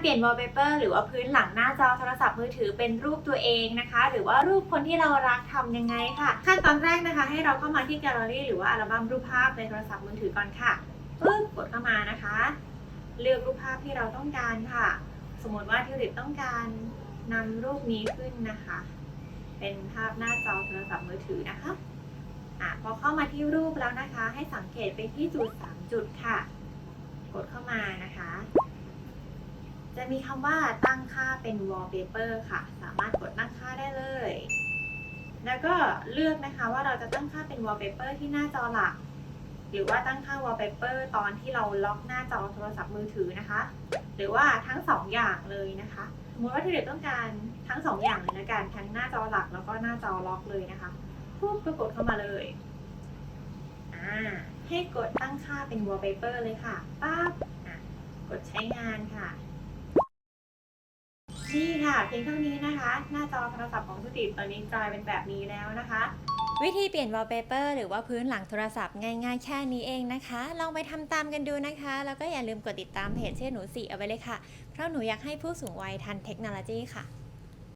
เปลี่ยน wallpaper หรือว่าพื้นหลังหน้าจอโทรศัพท์มือถือเป็นรูปตัวเองนะคะ หรือว่ารูปคนที่เรารักทำยังไงค่ะขั้นตอนแรกนะคะ ให้เราเข้ามาที่แกลเลอรี่หรือว่าอัลบั้มรูปภาพในโทรศัพท์มือถือก่อนค่ะปึ๊บกดเข้ามานะคะ เลือกรูปภาพที่เราต้องการค่ะ สมมติว่าทิวลิปต้องการนำรูปนี้ขึ้นนะคะ เป็นภาพหน้าจอโทรศัพท์มือถือนะคะอะพอเข้ามาที่รูปแล้วนะคะ ให้สังเกตไปที่จุด 3 จุดค่ะ กดเข้ามานะคะ จะมีคำว่าตั้งค่าเป็น wallpaper ค่ะ สามารถกดตั้งค่าได้เลย แล้วก็เลือกนะคะว่าเราจะตั้งค่าเป็น wallpaper ที่หน้าจอหลัก หรือว่าตั้งค่า wallpaper ตอนที่เราล็อกหน้าจอโทรศัพท์มือถือนะคะ หรือว่าทั้งสองอย่างเลยนะคะสมมติว่าที่เด็กต้องการทั้งสองอย่างเลยนะกันทั้งหน้าจอหลักแล้วก็หน้าจอล็อกเลยนะคะปุ๊บก็กดเข้ามาเลยอ่าให้กดตั้งค่าเป็น wallpaper เลยค่ะปั๊บกดใช้งานค่ะ เพียงเท่านี้นะคะ หน้าจอโทรศัพท์ของสุติตอนนี้กลายเป็นแบบนี้แล้วนะคะ วิธีเปลี่ยน wallpaper หรือว่าพื้นหลังโทรศัพท์ง่ายๆแค่นี้เองนะคะ ลองไปทำตามกันดูนะคะ แล้วก็อย่าลืมกดติดตามเพจเชื่อหนูสีเอาไว้เลยค่ะ เพราะหนูอยากให้ผู้สูงวัยทันเทคโนโลยีค่ะ